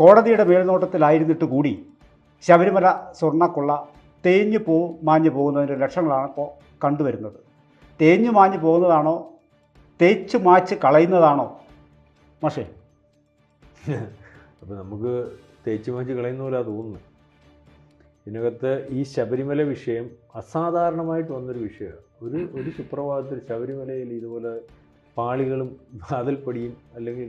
കോടതിയുടെ മേൽനോട്ടത്തിലായിരുന്നിട്ട് കൂടി ശബരിമല സ്വർണക്കൊള്ള തേഞ്ഞു പോ മാഞ്ഞു പോകുന്നതിന്റെ ലക്ഷണങ്ങളാണ് ഇപ്പോൾ കണ്ടുവരുന്നത്. തേഞ്ഞു മാഞ്ഞു പോകുന്നതാണോ തേച്ചു മാച്ച് കളയുന്നതാണോ? മാഷേ. അപ്പോൾ നമുക്ക് തേച്ച് മാച്ച് കളയുന്ന പോലെ തോന്നുന്നു ഇതിനകത്ത് ഈ ശബരിമല വിഷയം അസാധാരണമായിട്ട് വന്നൊരു വിഷയമാണ്. ഒരു ഒരു സുപ്രഭാതത്തിൽ ശബരിമലയിൽ ഇതുപോലെ പാളികളും വാതിൽപ്പടിയും അല്ലെങ്കിൽ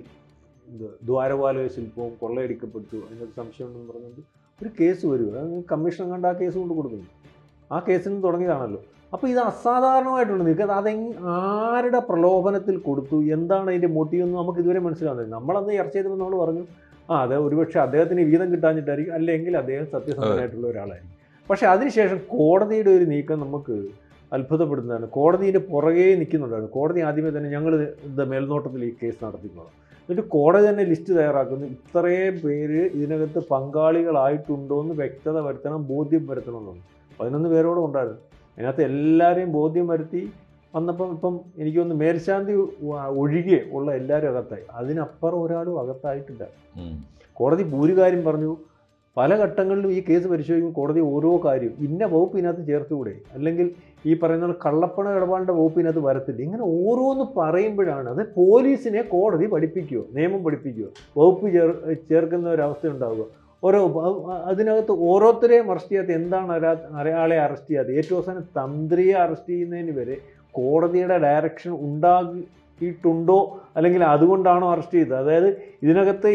ഇത് ദ്വാരപാലക ശില്പവും കൊള്ളയടിക്കപ്പെട്ടു അതിനൊരു സംശയമുണ്ടെന്ന് പറഞ്ഞുകൊണ്ട് ഒരു കേസ് വരിക അത് കമ്മീഷൻ കണ്ട് ആ കേസ് കൊണ്ട് കൊടുക്കുന്നു. ആ കേസിൽ നിന്ന് തുടങ്ങിയതാണല്ലോ. അപ്പോൾ ഇത് അസാധാരണമായിട്ടുള്ള നിങ്ങൾക്ക് അതെ ആരുടെ പ്രലോഭനത്തിൽ കൊടുത്തു? എന്താണ് അതിന്റെ മോട്ടീവ് എന്ന് നമുക്ക് ഇതുവരെ മനസ്സിലാവുന്നില്ല. നമ്മളന്ന് ചർച്ച ചെയ്തപ്പോൾ നമ്മൾ പറഞ്ഞു ആ അത് ഒരുപക്ഷെ അദ്ദേഹത്തിന് വീതം കിട്ടാഞ്ഞിട്ടായിരിക്കും. അല്ലെങ്കിൽ അദ്ദേഹം സത്യസന്ധനായിട്ടുള്ള ഒരാളായിരിക്കും. പക്ഷേ അതിനുശേഷം കോടതിയുടെ ഒരു നീക്കം നമുക്ക് അത്ഭുതപ്പെടുന്നതാണ് കോടതിയുടെ പുറകെ നിൽക്കുന്നുണ്ടായിരുന്നു. കോടതി ആദ്യമേ തന്നെ ഞങ്ങൾ എന്താ മേൽനോട്ടത്തിൽ ഈ കേസ് നടത്തിക്കോളാം. എന്നിട്ട് കോടതി തന്നെ ലിസ്റ്റ് തയ്യാറാക്കുന്നു. ഇത്രയും പേര് ഇതിനകത്ത് പങ്കാളികളായിട്ടുണ്ടോ എന്ന് വ്യക്തത വരുത്തണം ബോധ്യം വരുത്തണം എന്നാണ് പതിനൊന്ന് പേരോടും ഉണ്ടായിരുന്നു. അതിനകത്ത് എല്ലാവരെയും ബോധ്യം വരുത്തി വന്നപ്പം ഇപ്പം എനിക്കൊന്ന് മേൽശാന്തി ഒ- ഒഴികെ ഉള്ള എല്ലാവരും അകത്തായി. അതിനപ്പുറം ഒരാളും അകത്തായിട്ടില്ല. കോടതി ഭൂരികാര്യം പറഞ്ഞു. പല ഘട്ടങ്ങളിലും ഈ കേസ് പരിശോധിക്കുമ്പോൾ കോടതി ഓരോ കാര്യം ഇന്ന വകുപ്പ് ഇതിനകത്ത് ചേർത്തുകൂടെ? അല്ലെങ്കിൽ ഈ പറയുന്ന കള്ളപ്പണ ഇടപാടിന്റെ വകുപ്പ് ഇതിനകത്ത് വരത്തില്ല? ഇങ്ങനെ ഓരോന്ന് പറയുമ്പോഴാണ് അത് പോലീസിനെ കോടതി പഠിപ്പിക്കുകയോ നിയമം പഠിപ്പിക്കുകയോ വകുപ്പ് ചേർ ചേർക്കുന്ന ഒരവസ്ഥ ഉണ്ടാവുക. ഓരോ അതിനകത്ത് ഓരോരുത്തരെയും അറസ്റ്റ് ചെയ്യാത്ത എന്താണ് ഒരാ- ഒരാളെ അറസ്റ്റ് ചെയ്യാത്ത ഏറ്റവും അവസാനം തന്ത്രിയെ അറസ്റ്റ് ചെയ്യുന്നതിന് വരെ കോടതിയുടെ ഡയറക്ഷൻ ഉണ്ടാക്കിയിട്ടുണ്ടോ അല്ലെങ്കിൽ അതുകൊണ്ടാണോ അറസ്റ്റ് ചെയ്തത്? അതായത് ഇതിനകത്ത്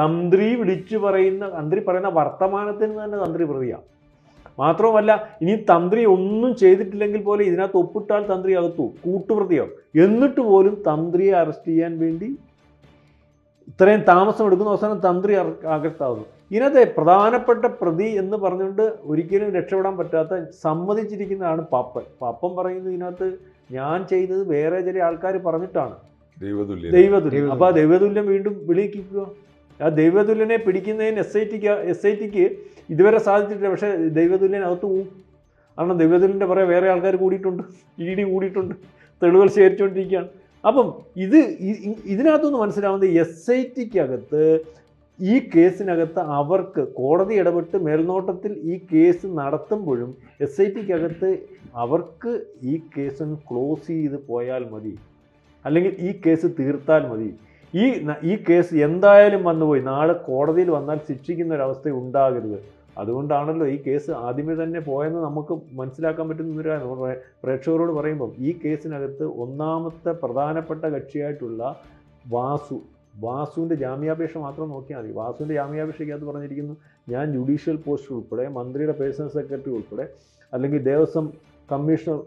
തന്ത്രി വിളിച്ചു പറയുന്ന തന്ത്രി പറയുന്ന വർത്തമാനത്തിന് തന്നെ തന്ത്രി പ്രതിയാണ് മാത്രവുമല്ല ഇനി തന്ത്രി ഒന്നും ചെയ്തിട്ടില്ലെങ്കിൽ പോലും ഇതിനകത്ത് ഒപ്പിട്ടാൽ തന്ത്രി അകത്തു കൂട്ടുപ്രതിയാവും. എന്നിട്ട് പോലും തന്ത്രിയെ അറസ്റ്റ് ചെയ്യാൻ വേണ്ടി ഇത്രയും താമസം എടുക്കുന്ന അവസാനം തന്ത്രി അകത്താവുന്നു. ഇതിനകത്തെ പ്രധാനപ്പെട്ട പ്രതി എന്ന് പറഞ്ഞുകൊണ്ട് ഒരിക്കലും രക്ഷപ്പെടാൻ പറ്റാത്ത സമ്മതിച്ചിരിക്കുന്നതാണ് പാപ്പൻ. പാപ്പൻ പറയുന്നത് ഇതിനകത്ത് ഞാൻ ചെയ്തത് വേറെ ചില ആൾക്കാർ പറഞ്ഞിട്ടാണ്. ദൈവതുല്യ. അപ്പോൾ ആ ദൈവതുല്യം വീണ്ടും വിളിക്കുക ആ ദൈവതുല്യനെ പിടിക്കുന്നതിന് എസ് ഐ ടിക്ക് എസ് ഐ ടിക്ക് ഇതുവരെ സാധിച്ചിട്ടില്ല. പക്ഷേ ദൈവതുല്യൻ അകത്ത് പോവും. കാരണം ദൈവതുല്യന്റെ പുറകെ വേറെ ആൾക്കാർ കൂടിയിട്ടുണ്ട്. ഇ ഡി കൂടിയിട്ടുണ്ട്. തെളിവുകൾ ശേഖരിച്ചുകൊണ്ടിരിക്കുകയാണ്. അപ്പം ഇത് ഇതിനകത്തുനിന്ന് മനസ്സിലാവുന്നത് എസ് ഐ ടിക്കകത്ത് ഈ കേസിനകത്ത് അവർക്ക് കോടതി ഇടപെട്ട് മേൽനോട്ടത്തിൽ ഈ കേസ് നടത്തുമ്പോഴും എസ് ഐ ടിക്കകത്ത് അവർക്ക് ഈ കേസ് ക്ലോസ് ചെയ്ത് പോയാൽ മതി. അല്ലെങ്കിൽ ഈ കേസ് തീർത്താൽ മതി. ഈ ഈ കേസ് എന്തായാലും വന്നുപോയി നാളെ കോടതിയിൽ വന്നാൽ ശിക്ഷിക്കുന്ന ഒരവസ്ഥ ഉണ്ടാകരുത്. അതുകൊണ്ടാണല്ലോ ഈ കേസ് ആദ്യമേ തന്നെ പോയെന്ന് നമുക്ക് മനസ്സിലാക്കാൻ പറ്റുന്ന പ്രേക്ഷകരോട് പറയുമ്പം ഈ കേസിനകത്ത് ഒന്നാമത്തെ പ്രധാനപ്പെട്ട കക്ഷിയായിട്ടുള്ള വാസു വാസുവിന്റെ ജാമ്യാപേക്ഷ മാത്രം നോക്കിയാൽ മതി. വാസുവിന്റെ ജാമ്യാപേക്ഷയ്ക്കകത്ത് പറഞ്ഞിരിക്കുന്നു ഞാൻ ജുഡീഷ്യൽ പോസ്റ്റ് ഉൾപ്പെടെ മന്ത്രിയുടെ പേഴ്സണൽ സെക്രട്ടറി ഉൾപ്പെടെ അല്ലെങ്കിൽ ദേവസ്വം കമ്മീഷണർ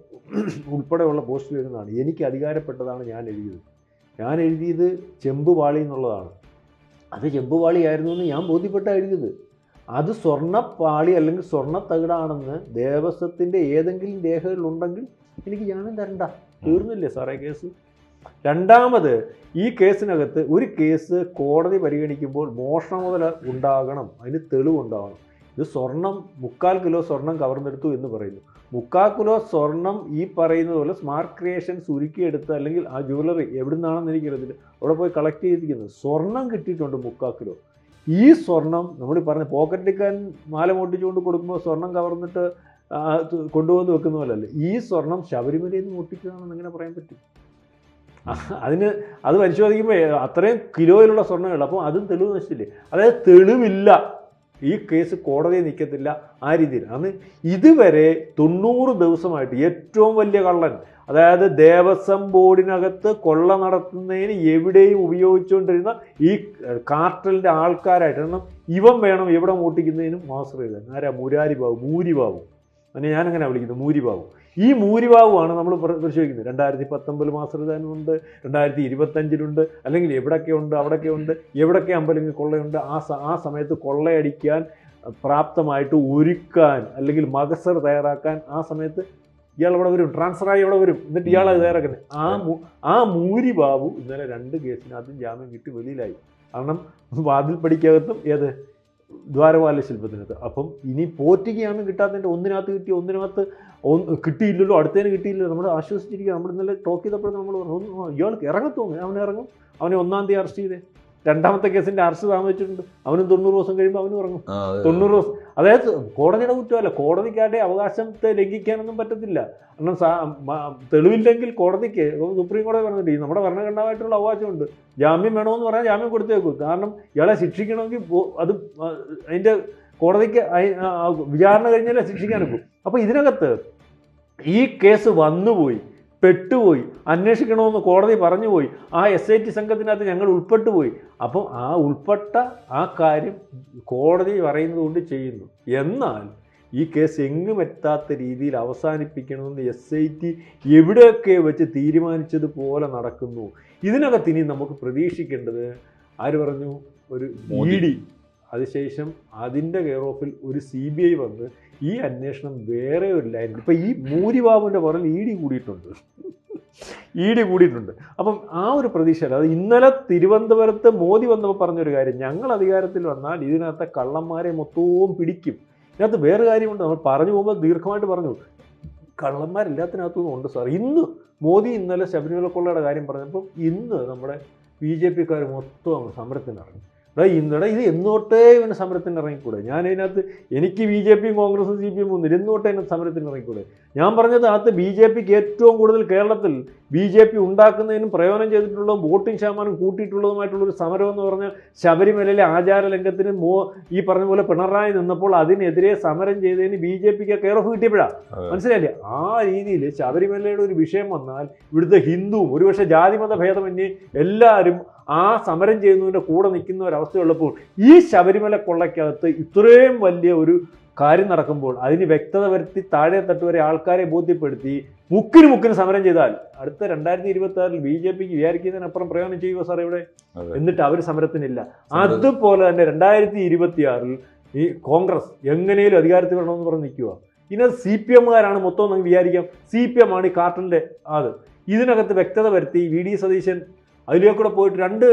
ഉൾപ്പെടെയുള്ള പോസ്റ്റിൽ വരുന്നതാണ്. എനിക്ക് അധികാരപ്പെട്ടതാണ് ഞാൻ എഴുതിയത്. ഞാൻ എഴുതിയത് ചെമ്പുപാളി എന്നുള്ളതാണ്. അത് ചെമ്പുപാളിയായിരുന്നു എന്ന് ഞാൻ ബോധ്യപ്പെട്ട എഴുതിയത്. അത് സ്വർണപ്പാളി അല്ലെങ്കിൽ സ്വർണ തകിടാണെന്ന് ദേവസ്വത്തിന്റെ ഏതെങ്കിലും രേഖകളുണ്ടെങ്കിൽ എനിക്ക് ജാമ്യം തരണ്ട. തീർന്നില്ലേ സാറേ കേസ്? രണ്ടാമത് ഈ കേസിനകത്ത് ഒരു കേസ് കോടതി പരിഗണിക്കുമ്പോൾ മോഷണം മുതൽ ഉണ്ടാകണം. അതിന് തെളിവുണ്ടാകണം ഇത് സ്വർണം മുക്കാൽ കിലോ സ്വർണം കവർന്നെടുത്തു എന്ന് പറയുന്നു. മുക്കാൽ കിലോ സ്വർണം ഈ പറയുന്നത് പോലെ സ്മാർട്ട് ക്രിയേഷൻസ് ഉരുക്കിയെടുത്ത് അല്ലെങ്കിൽ ആ ജ്വല്ലറി എവിടെ നിന്നാണെന്ന് എനിക്കറിയത്തില്ല. അവിടെ പോയി കളക്ട് ചെയ്തിരിക്കുന്നത് സ്വർണം കിട്ടിയിട്ടുണ്ട് മുക്കാൽ കിലോ. ഈ സ്വർണം നമ്മൾ പറഞ്ഞ പോക്കറ്റിക്കാൻ മാല മോട്ടിച്ചുകൊണ്ട് കൊടുക്കുമ്പോൾ സ്വർണം കവർന്നിട്ട് കൊണ്ടുവന്ന് വെക്കുന്ന പോലല്ല. ഈ സ്വർണം ശബരിമലയിൽ നിന്ന് മോട്ടിക്കുകയാണെന്ന് എങ്ങനെ പറയാൻ പറ്റും? അതിന് അത് പരിശോധിക്കുമ്പോൾ അത്രയും കിലോയിലുള്ള സ്വർണങ്ങൾ അപ്പോൾ അതും തെളിവ് നശിച്ചില്ലേ? അതായത് തെളിവില്ല. ഈ കേസ് കോടതിയിൽ നിൽക്കത്തില്ല ആ രീതിയിൽ. അന്ന് ഇതുവരെ തൊണ്ണൂറ് ദിവസമായിട്ട് ഏറ്റവും വലിയ കള്ളൻ അതായത് ദേവസ്വം ബോർഡിനകത്ത് കൊള്ള നടത്തുന്നതിന് എവിടെയും ഉപയോഗിച്ചുകൊണ്ടിരുന്ന ഈ കാർട്ടലിന്റെ ആൾക്കാരായിട്ട് കാരണം ഇവൻ വേണം എവിടെ മോട്ടിക്കുന്നതിനും മാസ്റ്റർ ചെയ്തത് ആരാ? മുരാരി ബാബു മൂരി ബാബു അതിനെ ഞാനങ്ങനെ വിളിക്കുന്നത്? മൂരിബാബു ഈ ഭൂരിഭാഗമാണ് നമ്മൾ പ്ര- പരിശോധിക്കുന്നത് രണ്ടായിരത്തി പത്തൊമ്പതിൽ മാസ്റ്റർ രണ്ടായിരത്തി ഇരുപത്തഞ്ചിലുണ്ട് അല്ലെങ്കിൽ എവിടെയൊക്കെ ഉണ്ട് അവിടെയൊക്കെ ഉണ്ട് എവിടെയൊക്കെ അമ്പലങ്ങൾ കൊള്ളയുണ്ട് ആ സ ആ സമയത്ത് കൊള്ളയടിക്കാൻ പ്രാപ്തമായിട്ട് ഒരുക്കാൻ അല്ലെങ്കിൽ മകസർ തയ്യാറാക്കാൻ ആ സമയത്ത് ഇയാൾ ഇവിടെ വരും. ട്രാൻസ്ഫറായി ഇവിടെ വരും. എന്നിട്ട് ഇയാൾ അത് തയ്യാറാക്കുന്നത്. ആ ആ മൂരി ബാബു ഇന്നലെ രണ്ട് കേസിനകത്തും ജാമ്യം കിട്ടി വെളിയിലായി. കാരണം വാതിൽ പടിക്കകത്തും ഏത് ദ്വാരപാല ശില്പത്തിനകത്ത്. അപ്പം ഇനി പോറ്റിക്കാണ് കിട്ടാത്തതിന്റെ ഒന്നിനകത്ത് കിട്ടി ഒന്നിനകത്ത് ഒന്ന് കിട്ടിയില്ലല്ലോ അടുത്തതിന് കിട്ടിയില്ലല്ലോ. നമ്മൾ ആശ്വസിച്ചിരിക്കുക നമ്മൾ ഇന്നലെ ടോക്ക് ചെയ്തപ്പോഴും നമ്മൾ പറഞ്ഞു "ഒന്ന് ആ, ഇയാൾക്ക് ഇറങ്ങത്തോന്നു അവൻ ഇറങ്ങും. അവനെ ഒന്നാം തീയതി അറസ്റ്റ് ചെയ്തേ. രണ്ടാമത്തെ കേസിന്റെ അറസ്റ്റ് താമസിച്ചിട്ടുണ്ട് അവനും തൊണ്ണൂറ് ദിവസം കഴിയുമ്പോൾ അവനും ഇറങ്ങും. തൊണ്ണൂറ് ദിവസം. അതായത് കോടതിയുടെ കുറ്റമല്ല കോടതിക്കാരുടെ അവകാശത്തെ ലംഘിക്കാനൊന്നും പറ്റത്തില്ല. കാരണം തെളിവില്ലെങ്കിൽ കോടതിക്ക് സുപ്രീം കോടതി പറഞ്ഞിട്ട് നമ്മുടെ ഭരണഘടനമായിട്ടുള്ള അവകാശമുണ്ട്. ജാമ്യം വേണമെന്ന് പറഞ്ഞാൽ ജാമ്യം കൊടുത്തേക്കും. കാരണം ഇയാളെ ശിക്ഷിക്കണമെങ്കിൽ അത് അതിന്റെ അതിന്റെ കോടതിക്ക് വിചാരണ കഴിഞ്ഞാലേ ശിക്ഷിക്കാൻ എടുക്കും അപ്പോൾ ഇതിനകത്ത് ഈ കേസ് വന്നുപോയി. പെട്ടുപോയി. അന്വേഷിക്കണമെന്ന് കോടതി പറഞ്ഞു പോയി ആ എസ് ഐ ടി സംഘത്തിനകത്ത് ഞങ്ങൾ ഉൾപ്പെട്ടു പോയി അപ്പം ആ ഉൾപ്പെട്ട ആ കാര്യം കോടതി പറയുന്നത് കൊണ്ട് ചെയ്യുന്നു. എന്നാൽ ഈ കേസ് എങ്ങും എത്താത്ത രീതിയിൽ അവസാനിപ്പിക്കണമെന്ന് എസ് ഐ ടി എവിടെയൊക്കെ വെച്ച് തീരുമാനിച്ചതുപോലെ നടക്കുന്നു. ഇതിനകത്ത് ഇനി നമുക്ക് പ്രതീക്ഷിക്കേണ്ടത് ആര് പറഞ്ഞു? ഒരു ഇ ഡി. അതിനുശേഷം അതിന്റെ കെയർ ഓഫിൽ ഒരു സി ബി ഐ വന്ന് ഈ അന്വേഷണം വേറെ ഒരു ലൈനിൽ ഇപ്പം ഈ മൂരിബാബുവിന്റെ പുറകിൽ ഇ ഡി കൂടിയിട്ടുണ്ട്. ഇ ഡി കൂടിയിട്ടുണ്ട്. അപ്പം ആ ഒരു പ്രതീക്ഷ അത് ഇന്നലെ തിരുവനന്തപുരത്ത് മോദി വന്നപ്പോൾ പറഞ്ഞൊരു കാര്യം ഞങ്ങൾ അധികാരത്തിൽ വന്നാൽ ഇതിനകത്തെ കള്ളന്മാരെ മൊത്തവും പിടിക്കും. ഇതിനകത്ത് വേറെ കാര്യമുണ്ട്. നമ്മൾ പറഞ്ഞു പോകുമ്പോൾ ദീർഘമായിട്ട് പറഞ്ഞു. കള്ളന്മാരെല്ലാത്തിനകത്തുനിന്നും ഉണ്ട് സാർ. ഇന്ന് മോദി ഇന്നലെ ശബരിമല കൊള്ളയുടെ കാര്യം പറഞ്ഞപ്പോൾ ഇന്ന് നമ്മുടെ ബി ജെ പിക്കാർ മൊത്തം അങ്ങ് സമരത്തിന് ഇറങ്ങി എടാ ഇന്നടെ ഇത് എന്നോട്ടേ ഇവന് സമരത്തിന് ഇറങ്ങിക്കൂടെ? ഞാൻ ഇതിനകത്ത് എനിക്ക് ബി ജെ പിയും കോൺഗ്രസും സി പി എം ഒന്നും എന്നോട്ടേ ഇതിനകത്ത് സമരത്തിന് ഇറങ്ങിക്കൂടെ? ഞാൻ പറഞ്ഞത് അകത്ത് ബി ജെ പിക്ക് ഏറ്റവും കൂടുതൽ കേരളത്തിൽ ബി ജെ പി ഉണ്ടാക്കുന്നതിനും പ്രയോജനം ചെയ്തിട്ടുള്ളതും വോട്ടിംഗ് ശതമാനം കൂട്ടിയിട്ടുള്ളതുമായിട്ടുള്ള ഒരു സമരം എന്ന് പറഞ്ഞാൽ ശബരിമലയിലെ ആചാര ലംഘനത്തിന് മോ ഈ പറഞ്ഞ പോലെ പിണറായി നിന്നപ്പോൾ അതിനെതിരെ സമരം ചെയ്തതിന് ബി ജെ പിക്ക് കെയർ ഓഫ് കിട്ടിയപ്പോഴാണ് മനസ്സിലായില്ലേ? ആ രീതിയിൽ ശബരിമലയുടെ ഒരു വിഷയം വന്നാൽ ഇവിടുത്തെ ഹിന്ദുവും ഒരുപക്ഷെ ജാതിമത ഭേദമന്യേ എല്ലാവരും ആ സമരം ചെയ്യുന്നതിന്റെ കൂടെ നിൽക്കുന്ന ഒരവസ്ഥയുള്ളപ്പോൾ ഈ ശബരിമല കൊള്ളയ്ക്കകത്ത് ഇത്രയും വലിയ ഒരു കാര്യം നടക്കുമ്പോൾ അതിന് വ്യക്തത വരുത്തി താഴെ തട്ട് വരെ ആൾക്കാരെ ബോധ്യപ്പെടുത്തി മുക്കിന് മുക്കിന് സമരം ചെയ്താൽ അടുത്ത രണ്ടായിരത്തി ഇരുപത്തി ആറിൽ ബി ജെ പിക്ക് വിചാരിക്കുന്നതിനപ്പുറം പ്രയോജനം ചെയ്യുമോ സാർ ഇവിടെ? എന്നിട്ട് അവർ സമരത്തിനില്ല. സമരം- അതുപോലെ തന്നെ രണ്ടായിരത്തി ഇരുപത്തി ആറിൽ ഈ കോൺഗ്രസ് എങ്ങനെയും അധികാരത്തിൽ വരണമെന്ന് പറഞ്ഞ് നിൽക്കുക ഇതിനകത്ത് സി പി എമ്മുകാരാണ് മൊത്തം നമുക്ക് വിചാരിക്കാം. സി പി എം ആണ് ഈ കാർട്ടലിന്റെ അത് ഇതിനകത്ത് വ്യക്തത വരുത്തി വി ഡി സതീശൻ അതിലേക്കൂടെ പോയിട്ട് രണ്ട്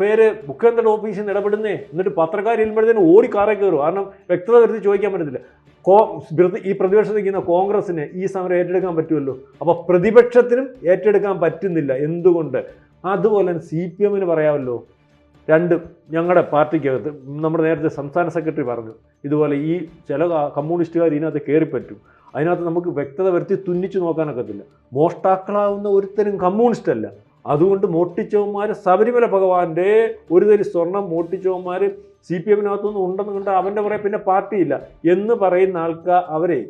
പേര് മുഖ്യമന്ത്രിയുടെ ഓഫീസിൽ നിന്ന് ഇടപെടുന്നേ. എന്നിട്ട് പത്രക്കാർ ചെല്ലുമ്പോഴത്തേനും ഓടി കാറേ കയറും. കാരണം വ്യക്തത വരുത്തി ചോദിക്കാൻ പറ്റത്തില്ല. കോ ഈ പ്രതിപക്ഷം നിൽക്കുന്ന കോൺഗ്രസിന് ഈ സമരം ഏറ്റെടുക്കാൻ പറ്റുമല്ലോ? അപ്പോൾ പ്രതിപക്ഷത്തിനും ഏറ്റെടുക്കാൻ പറ്റുന്നില്ല. എന്തുകൊണ്ട്? അതുപോലെ തന്നെ സി പി എമ്മിന് പറയാമല്ലോ. രണ്ട് ഞങ്ങളുടെ പാർട്ടിക്കകത്ത് നമ്മുടെ നേരത്തെ സംസ്ഥാന സെക്രട്ടറി പറഞ്ഞു ഇതുപോലെ ഈ ചില കമ്മ്യൂണിസ്റ്റുകാർ ഇതിനകത്ത് കയറിപ്പറ്റും. അതിനകത്ത് നമുക്ക് വ്യക്തത വരുത്തി തുന്നിച്ചു നോക്കാനൊക്കത്തില്ല മോഷ്ടാക്കളാവുന്ന ഒരുത്തരും കമ്മ്യൂണിസ്റ്റ് അല്ല അതുകൊണ്ട് മോട്ടിച്ചവന്മാർ ശബരിമല ഭഗവാന്റെ ഒരു തരി സ്വർണം മോട്ടിച്ചവന്മാർ സി പി എമ്മിനകത്തുനിന്ന് ഉണ്ടെന്ന് കണ്ട് അവന്റെ പുറകെ പിന്നെ പാർട്ടിയില്ല എന്ന് പറയുന്ന ആൾക്കാർ അവരെ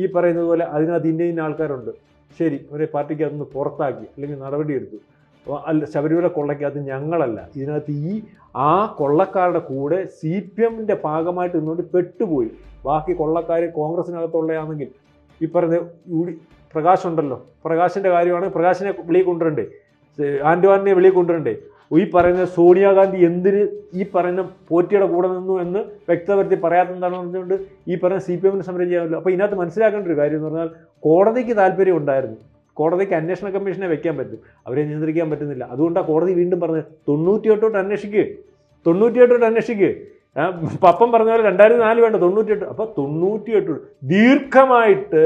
ഈ പറയുന്നത് പോലെ അതിനകത്ത് ഇന്ന ഇന്ന ആൾക്കാരുണ്ട്. ശരി അവരെ പാർട്ടിക്ക് അതൊന്ന് പുറത്താക്കി അല്ലെങ്കിൽ നടപടിയെടുത്തു. അല്ല ശബരിമല കൊള്ളയ്ക്കകത്ത് ഞങ്ങളല്ല. ഇതിനകത്ത് ഈ ആ കൊള്ളക്കാരുടെ കൂടെ സി പി എമ്മിന്റെ ഭാഗമായിട്ട് നിന്നുകൊണ്ട് പെട്ടുപോയി. ബാക്കി കൊള്ളക്കാർ കോൺഗ്രസിനകത്തുള്ളതാണെങ്കിൽ ഈ പറയുന്ന യു ഡി പ്രകാശ് ഉണ്ടല്ലോ. പ്രകാശിന്റെ കാര്യമാണ് പ്രകാശിനെ വെളിയിൽ കൊണ്ടുവരണ്ടേ? ആൻഡ്വാനെ വെളിയിൽ കൊണ്ടുവരണ്ടേ? ഈ പറയുന്ന സോണിയാഗാന്ധി എന്തിന് ഈ പറയുന്ന പോറ്റിയുടെ കൂടെ നിന്നു എന്ന് വ്യക്തപ്പെടുത്തി വരുത്തി പറയാത്ത എന്താണെന്ന് പറഞ്ഞുകൊണ്ട് ഈ പറയുന്ന സി പി എമ്മിന് സമരം ചെയ്യാമല്ലോ. അപ്പോൾ ഇതിനകത്ത് മനസ്സിലാക്കേണ്ട ഒരു കാര്യം എന്ന് പറഞ്ഞാൽ കോടതിക്ക് താല്പര്യം ഉണ്ടായിരുന്നു. കോടതിക്ക് അന്വേഷണ കമ്മീഷനെ വെക്കാൻ പറ്റും. അവരെ നിയന്ത്രിക്കാൻ പറ്റുന്നില്ല. അതുകൊണ്ടാണ് കോടതി വീണ്ടും പറഞ്ഞത് തൊണ്ണൂറ്റിയെട്ടോട്ട് അന്വേഷിക്കുക തൊണ്ണൂറ്റിയെട്ടോട്ട് അന്വേഷിക്കുക പപ്പം പറഞ്ഞ പോലെ രണ്ടായിരത്തി നാല് വേണ്ട തൊണ്ണൂറ്റിയെട്ട്. അപ്പോൾ തൊണ്ണൂറ്റിയെട്ട് ദീർഘമായിട്ട്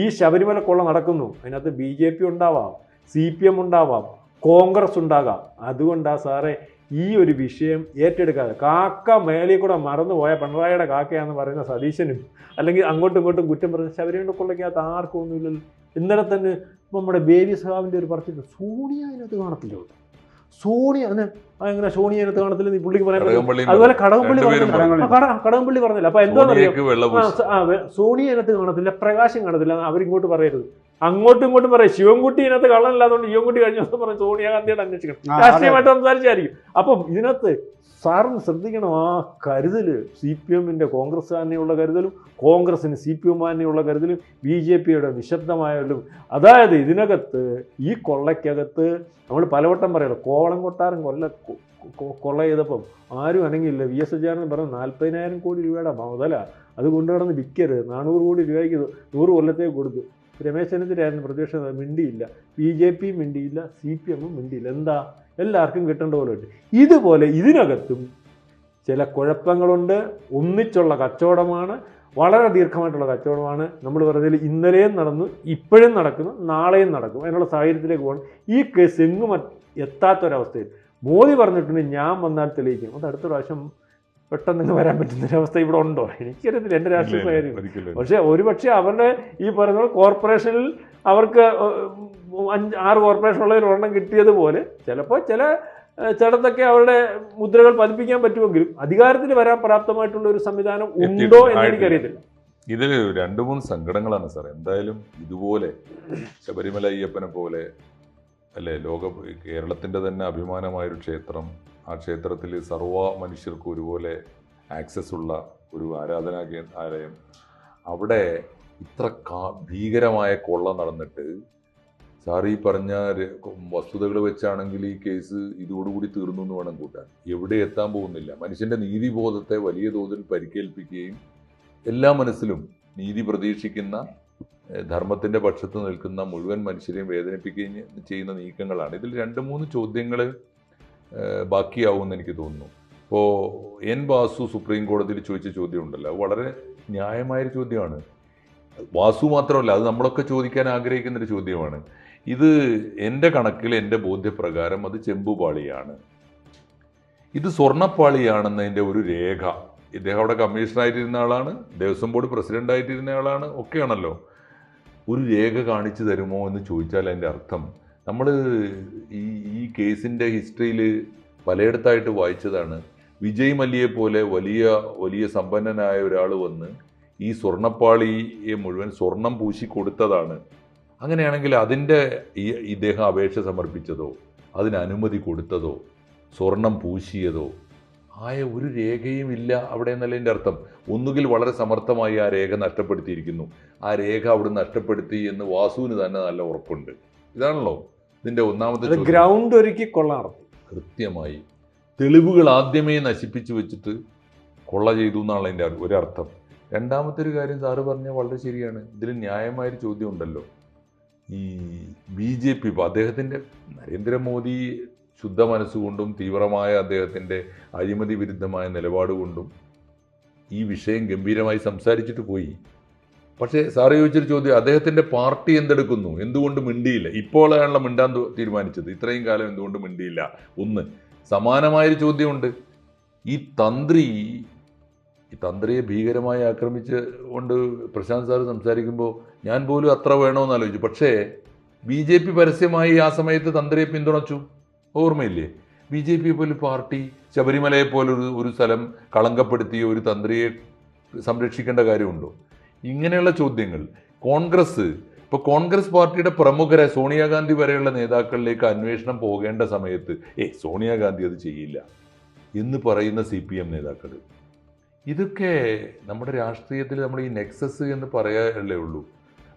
ഈ ശബരിമല കൊള്ള നടക്കുന്നു. അതിനകത്ത് ബി ജെ പി ഉണ്ടാവാം സി പി എം ഉണ്ടാവാം. കോൺഗ്രസ് ഉണ്ടാകാം. അതുകൊണ്ടാ സാറേ ഈ ഒരു വിഷയം ഏറ്റെടുക്കാതെ കാക്ക മേളിൽ കൂടെ മറന്നുപോയ പിണറായിയുടെ കാക്കയാന്ന് പറയുന്ന സതീശനും അല്ലെങ്കിൽ അങ്ങോട്ടും ഇങ്ങോട്ടും കുറ്റം പറഞ്ഞ ശബരിമല കൊള്ളയ്ക്കകത്ത് ആർക്കും ഒന്നുമില്ലല്ലോ. ഇന്നലെ തന്നെ നമ്മുടെ ബേബി സഹാബിന്റെ ഒരു പറച്ചിട്ട് സോണിയ അതിനകത്ത് കാണത്തില്ല. സോണിയ അങ്ങനെ അങ്ങനെ സോണിയ അതിനകത്ത് കാണത്തില്ല നീ പുള്ളിക്ക് പറയാൻ അതുപോലെ കടകംപള്ളി പറഞ്ഞില്ല? കടകംപള്ളി. പറഞ്ഞില്ല? അപ്പൊ എന്താ സോണിയ അതിനകത്ത് കാണത്തില്ല പ്രകാശം കാണത്തില്ല അവരിങ്ങോട്ട് പറയരുത്. അങ്ങോട്ടും ഇങ്ങോട്ടും പറയും ശിവൻകുട്ടി ഇതിനകത്ത് കള്ളനല്ലാതുകൊണ്ട് ശിവൻകുട്ടി കഴിഞ്ഞ ദിവസം പറഞ്ഞു സോണിയാഗാന്ധിയുടെ അന്വേഷിക്കണം. രാഷ്ട്രീയമായിട്ട് സംസാരിച്ചായിരിക്കും. അപ്പം ഇതിനകത്ത് സാറിന് ശ്രദ്ധിക്കണം ആ കരുതൽ സി പി എമ്മിന്റെ കോൺഗ്രസ്സുകാരനെയുള്ള കരുതലും കോൺഗ്രസിന് സി പി എമ്മാനെയുള്ള കരുതലും ബി ജെ പിയുടെ നിശബ്ദമായാലും അതായത് ഇതിനകത്ത് ഈ കൊള്ളയ്ക്കകത്ത് നമ്മൾ പലവട്ടം പറയണം കോളം കൊട്ടാരം കൊല്ല കൊള്ള ചെയ്തപ്പം ആരും അനങ്ങിയില്ല. വി എസ് എച്ചാരൻ പറഞ്ഞു നാൽപ്പതിനായിരം കോടി രൂപയുടെ മുതല. അത് കൊണ്ടുനടന്ന് വിൽക്കരുത് നാനൂറ് കോടി രൂപയ്ക്ക് നൂറ് കൊല്ലത്തേക്ക് കൊടുത്തു രമേശ് ചെന്നിത്തലയായിരുന്നു പ്രതിപക്ഷ മിണ്ടിയില്ല. ബി ജെ പി മിണ്ടിയില്ല സി പി എമ്മും മിണ്ടിയില്ല. എന്താ? എല്ലാവർക്കും കിട്ടേണ്ട പോലെ ഉണ്ട്. ഇതുപോലെ ഇതിനകത്തും ചില കുഴപ്പങ്ങളുണ്ട്. ഒന്നിച്ചുള്ള കച്ചവടമാണ് വളരെ ദീർഘമായിട്ടുള്ള കച്ചവടമാണ്. നമ്മൾ പറഞ്ഞതിൽ ഇന്നലെയും നടന്നു ഇപ്പോഴും നടക്കുന്നു നാളെയും നടക്കും അതിനുള്ള സാഹചര്യത്തിലേക്ക് പോകണം. ഈ കേസ് എങ്ങും എത്താത്തൊരവസ്ഥയിൽ. മോദി പറഞ്ഞിട്ടുണ്ട് ഞാൻ വന്നാൽ തെളിയിക്കും. അത് അടുത്ത പ്രാവശ്യം പെട്ടെന്ന് വരാൻ പറ്റുന്ന ഒരു അവസ്ഥ ഇവിടെ ഉണ്ടോ? എനിക്കറിയത്തില്ല എന്റെ രാഷ്ട്രീയ കാര്യം പക്ഷേ ഒരുപക്ഷെ അവരുടെ ഈ പറയുന്ന കോർപ്പറേഷനിൽ അവർക്ക് അഞ്ച് ആറ് കോർപ്പറേഷൻ ഉള്ളതിൽ ഒരെണ്ണം കിട്ടിയതുപോലെ ചിലപ്പോൾ ചില ഏഹ്, അവരുടെ മുദ്രകൾ പതിപ്പിക്കാൻ പറ്റുമെങ്കിലും അധികാരത്തിൽ വരാൻ പ്രാപ്തമായിട്ടുള്ള ഒരു സംവിധാനം ഉണ്ടോ എന്ന്. എനിക്കറിയത്തില്ല. ഇതിൽ രണ്ട് മൂന്ന് സങ്കടങ്ങളാണ് സാർ എന്തായാലും ഇതുപോലെ ശബരിമല അയ്യപ്പനെ പോലെ അല്ലേ ലോക കേരളത്തിന്റെ തന്നെ അഭിമാനമായൊരു ക്ഷേത്രം ആ ക്ഷേത്രത്തിൽ സർവ മനുഷ്യർക്കും ഒരുപോലെ ആക്സസ് ഉള്ള ഒരു ആരാധനാ ആലയം. അവിടെ ഇത്ര കാ ഭീകരമായ കൊള്ള നടന്നിട്ട് സാർ ഈ പറഞ്ഞ വസ്തുതകൾ വെച്ചാണെങ്കിൽ ഈ കേസ് ഇതോടുകൂടി തീർന്നു എന്ന് വേണം കൂട്ടാൻ. എവിടെ എത്താൻ പോകുന്നില്ല. മനുഷ്യന്റെ നീതിബോധത്തെ വലിയ തോതിൽ പരിക്കേൽപ്പിക്കുകയും എല്ലാ മനസ്സിലും നീതി പ്രതീക്ഷിക്കുന്ന ധർമ്മത്തിന്റെ പക്ഷത്ത് നിൽക്കുന്ന മുഴുവൻ മനുഷ്യരെയും വേദനിപ്പിക്കുകയും ചെയ്യുന്ന നീക്കങ്ങളാണ്. ഇതിൽ രണ്ട് മൂന്ന് ചോദ്യങ്ങൾ ബാക്കിയാവുമെന്ന് എനിക്ക് തോന്നുന്നു. ഇപ്പോൾ എൻ വാസു സുപ്രീം കോടതിയിൽ ചോദിച്ച ചോദ്യം ഉണ്ടല്ലോ വളരെ ന്യായമായൊരു ചോദ്യമാണ്. വാസു മാത്രമല്ല അത് നമ്മളൊക്കെ ചോദിക്കാൻ ആഗ്രഹിക്കുന്നൊരു ചോദ്യമാണ്. ഇത് എന്റെ കണക്കിൽ എന്റെ ബോധ്യപ്രകാരം അത് ചെമ്പുപാളിയാണ്. ഇത് സ്വർണപ്പാളിയാണെന്നതിന്റെ ഒരു രേഖ. ഇദ്ദേഹം അവിടെ കമ്മീഷണറായിട്ടിരുന്ന ആളാണ് ദേവസ്വം ബോർഡ് പ്രസിഡന്റ് ആയിട്ടിരുന്ന ആളാണ് ഒക്കെയാണല്ലോ. ഒരു രേഖ കാണിച്ചു തരുമോ എന്ന് ചോദിച്ചാൽ അതിന്റെ അർത്ഥം നമ്മൾ ഈ ഈ കേസിന്റെ ഹിസ്റ്ററിയിൽ പലയിടത്തായിട്ട് വായിച്ചതാണ്. വിജയ് മല്യയെ പോലെ വലിയ വലിയ സമ്പന്നനായ ഒരാൾ വന്ന് ഈ സ്വർണപ്പാളിയെ മുഴുവൻ സ്വർണം പൂശി കൊടുത്തതാണ്. അങ്ങനെയാണെങ്കിൽ അതിന്റെ ഈ ഇദ്ദേഹം അപേക്ഷ സമർപ്പിച്ചതോ? അതിന് അനുമതി കൊടുത്തതോ? സ്വർണം പൂശിയതോ? ആയ ഒരു രേഖയും ഇല്ല അവിടെ എന്നുള്ളതിന്റെ അർത്ഥം. ഒന്നുകിൽ വളരെ സമർത്ഥമായി ആ രേഖ നഷ്ടപ്പെടുത്തിയിരിക്കുന്നു. ആ രേഖ അവിടെ നഷ്ടപ്പെടുത്തി എന്ന് വാസുവിന് തന്നെ നല്ല ഉറപ്പുണ്ട്. ഇതാണല്ലോ? ഇതിന്റെ ഒന്നാമത്തെ. ഗ്രൗണ്ട് ഒരുക്കി കൊള്ള നടത്തി കൃത്യമായി തെളിവുകൾ ആദ്യമേ നശിപ്പിച്ചു വെച്ചിട്ട് കൊള്ള ചെയ്തു എന്നാണ് അതിന്റെ ഒരർത്ഥം. രണ്ടാമത്തെ ഒരു കാര്യം സാറ് പറഞ്ഞാൽ വളരെ ശരിയാണ്. ഇതിൽ ന്യായമായൊരു ചോദ്യം ഉണ്ടല്ലോ ഈ ബി ജെ പി ഇപ്പോൾ അദ്ദേഹത്തിന്റെ നരേന്ദ്രമോദി ശുദ്ധ മനസ്സുകൊണ്ടും തീവ്രമായ അദ്ദേഹത്തിന്റെ അഴിമതി വിരുദ്ധമായ നിലപാട് കൊണ്ടും ഈ വിഷയം ഗംഭീരമായി സംസാരിച്ചിട്ട് പോയി. പക്ഷേ സാറ് ചോദിച്ചൊരു ചോദ്യം അദ്ദേഹത്തിന്റെ പാർട്ടി എന്തെടുക്കുന്നു? എന്തുകൊണ്ട് മിണ്ടിയില്ല? ഇപ്പോഴാണല്ലോ മിണ്ടാൻ തീരുമാനിച്ചത്. ഇത്രയും കാലം എന്തുകൊണ്ട് മിണ്ടിയില്ല? ഒന്ന് സമാനമായൊരു ചോദ്യമുണ്ട്. ഈ തന്ത്രി ഈ തന്ത്രിയെ ഭീകരമായി ആക്രമിച്ച് കൊണ്ട് പ്രശാന്ത് സാറ് സംസാരിക്കുമ്പോൾ ഞാൻ പോലും അത്ര വേണമെന്ന് ആലോചിച്ചു. പക്ഷേ ബി ജെ പി പരസ്യമായി ആ സമയത്ത് തന്ത്രിയെ പിന്തുണച്ചു. ഓർമ്മയില്ലേ? ബി ജെ പി പോലെ പാർട്ടി ശബരിമലയെ പോലൊരു ഒരു സ്ഥലം കളങ്കപ്പെടുത്തിയ ഒരു തന്ത്രിയെ സംരക്ഷിക്കേണ്ട കാര്യമുണ്ടോ? ഇങ്ങനെയുള്ള ചോദ്യങ്ങൾ. കോൺഗ്രസ് ഇപ്പോൾ കോൺഗ്രസ് പാർട്ടിയുടെ പ്രമുഖരെ സോണിയാഗാന്ധി വരെയുള്ള നേതാക്കളിലേക്ക് അന്വേഷണം പോകേണ്ട സമയത്ത് ഏ സോണിയാഗാന്ധി അത് ചെയ്യില്ല എന്ന് പറയുന്ന സി പി എം നേതാക്കൾ ഇതൊക്കെ നമ്മുടെ രാഷ്ട്രീയത്തിൽ നമ്മൾ ഈ നെക്സസ് എന്ന് പറയാനല്ലേ ഉള്ളൂ.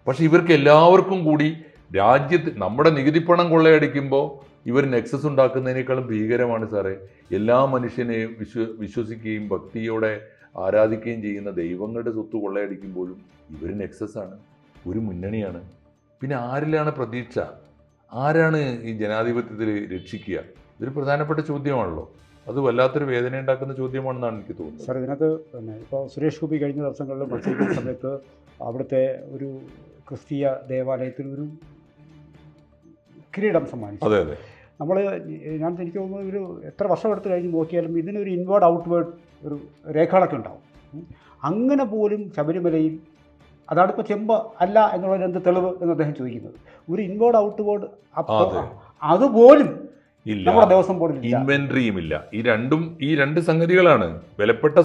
പക്ഷെ ഇവർക്ക് എല്ലാവർക്കും കൂടി രാജ്യത്ത് നമ്മുടെ നികുതിപ്പണം കൊള്ളയടിക്കുമ്പോൾ ഇവർ നെക്സസ് ഉണ്ടാക്കുന്നതിനേക്കാളും ഭീകരമാണ് സാറേ. എല്ലാ മനുഷ്യനെയും വിശ്വ വിശ്വസിക്കുകയും ഭക്തിയോടെ ആരാധിക്കുകയും ചെയ്യുന്ന ദൈവങ്ങളുടെ സ്വത്ത് കൊള്ളയടിക്കുമ്പോഴും ഇവർ നെക്സസ് ആണ് ഒരു മുന്നണിയാണ്. പിന്നെ ആരിലാണ് പ്രതീക്ഷ? ആരാണ് ഈ ജനാധിപത്യത്തിൽ രക്ഷിക്കുക? ഇതൊരു പ്രധാനപ്പെട്ട ചോദ്യമാണല്ലോ. അത് വല്ലാത്തൊരു വേദന ഉണ്ടാക്കുന്ന ചോദ്യമാണെന്നാണ് എനിക്ക് തോന്നുന്നത്. സാർ ഇതിനകത്ത് പിന്നെ ഇപ്പോൾ സുരേഷ് ഗോപി കഴിഞ്ഞ ദിവസങ്ങളിൽ മത്സരിക്കുന്ന സമയത്ത് അവിടുത്തെ ഒരു ക്രിസ്തീയ ദേവാലയത്തിൽ ഒരു കിരീടം സമ്മാനിച്ചു. അതെ അതെ. നമ്മൾ ഞാൻ എനിക്ക് തോന്നുന്നു ഒരു എത്ര വർഷം എടുത്ത് കഴിഞ്ഞ് നോക്കിയാലും ഇതിനൊരു ഇൻവേർഡ് ഔട്ട്വേർഡ് ഒരു രേഖകളൊക്കെ ഉണ്ടാവും. അങ്ങനെ പോലും ശബരിമലയിൽ അതാണ് ഇപ്പോൾ ചെമ്പ് അല്ല എന്നുള്ളതിന് എന്ത് തെളിവ് എന്ന് അദ്ദേഹം ചോദിക്കുന്നത്. ഒരു ഇൻവേർഡ് ഔട്ട്വേർഡ് അതെ. അതുപോലും ഇല്ല. നമ്മുടെ ദേവസ്വം ബോർഡിൽ ഇല്ല. ഈ രണ്ടും ഈ രണ്ട് സംഗതികളാണ്. വിലപ്പെട്ട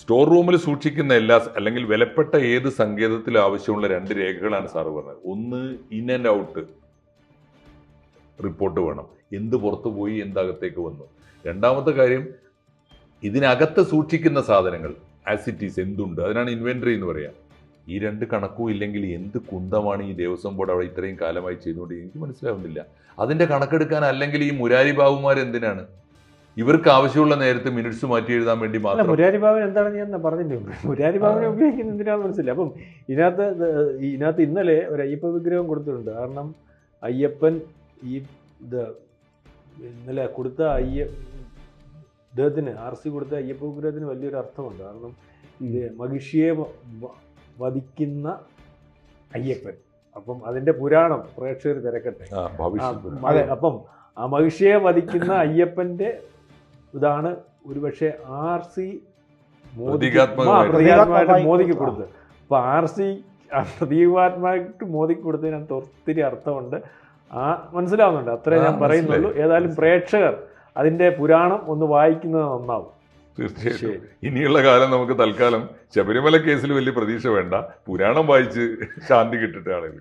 സ്റ്റോർ റൂമിൽ സൂക്ഷിക്കുന്ന എല്ലാ അല്ലെങ്കിൽ വിലപ്പെട്ട ഏത് സങ്കേതത്തിൽ ആവശ്യമുള്ള രണ്ട് രേഖകളാണ് സാറ് പറഞ്ഞത്. ഒന്ന് ഇൻ ആൻഡ് ഔട്ട് റിപ്പോർട്ട് വേണം. എന്ത് പുറത്തു പോയി എന്തകത്തേക്ക് വന്നു. രണ്ടാമത്തെ കാര്യം ഇതിനകത്ത് സൂക്ഷിക്കുന്ന സാധനങ്ങൾ ആസിറ്റീസ് എന്തുണ്ട്? അതിനാണ് ഇൻവെൻട്രി എന്ന് പറയാം. ഈ രണ്ട് കണക്കും ഇല്ലെങ്കിൽ എന്ത് കുന്തമാണ് ഈ ദേവസ്വം ബോർഡ് അവിടെ ഇത്രയും കാലമായി ചെയ്തുകൊണ്ട് എനിക്ക് മനസ്സിലാവുന്നില്ല. അതിന്റെ കണക്കെടുക്കാൻ അല്ലെങ്കിൽ ഈ മുരാരി ബാബുമാർ എന്തിനാണ്? ഇവർക്ക് ആവശ്യമുള്ള നേരത്തെ മിനിറ്റ്സ് മാറ്റി എഴുതാൻ വേണ്ടി മാത്രം. മുരാരി ബാബൻ എന്താണെന്ന് ഞാൻ പറഞ്ഞില്ലേ? മുരാരി ബാബനെ ഉപയോഗിക്കുന്ന എന്തിനാണെന്ന് മനസ്സിലായി. അപ്പം ഇതിനകത്ത് ഇത് ഇതിനകത്ത് ഇന്നലെ ഒരു അയ്യപ്പ വിഗ്രഹം കൊടുത്തിട്ടുണ്ട്. കാരണം അയ്യപ്പൻ ഈ ഇത് ഇന്നലെ കൊടുത്ത അയ്യ ഇദ്ദേഹത്തിന് ആർ സി കൊടുത്ത അയ്യപ്പ വിഗ്രഹത്തിന് വലിയൊരു അർത്ഥമുണ്ട്. കാരണം ഇത് മഹിഷിയെ വധിക്കുന്ന അയ്യപ്പൻ. അപ്പം അതിന്റെ പുരാണം പ്രേക്ഷകർ തിരക്കട്ടെ. അതെ അപ്പം ആ മഹിഷിയെ വധിക്കുന്ന അയ്യപ്പന്റെ ഇതാണ് ഒരുപക്ഷെ ആർ സി പ്രതീകാത്മകമായിട്ട്. മോദിക്ക്. കൊടുത്തത്. അപ്പൊ ആർ സി പ്രതീകാത്മകമായിട്ട് മോദിക്ക് കൊടുത്തതിനകത്ത് ഒത്തിരി അർത്ഥമുണ്ട്. ആ മനസ്സിലാവുന്നുണ്ട്. അത്രേ ഞാൻ പറയുന്നുള്ളൂ. ഏതായാലും പ്രേക്ഷകർ അതിന്റെ പുരാണം ഒന്ന് വായിക്കുന്നത് നന്നാവും. തീർച്ചയായിട്ടും. ഇനിയുള്ള കാലം നമുക്ക് തൽക്കാലം ശബരിമല കേസിൽ വലിയ പ്രതീക്ഷ വേണ്ട. പുരാണം വായിച്ച് ശാന്തി കിട്ടിട്ട് ആളുകൾ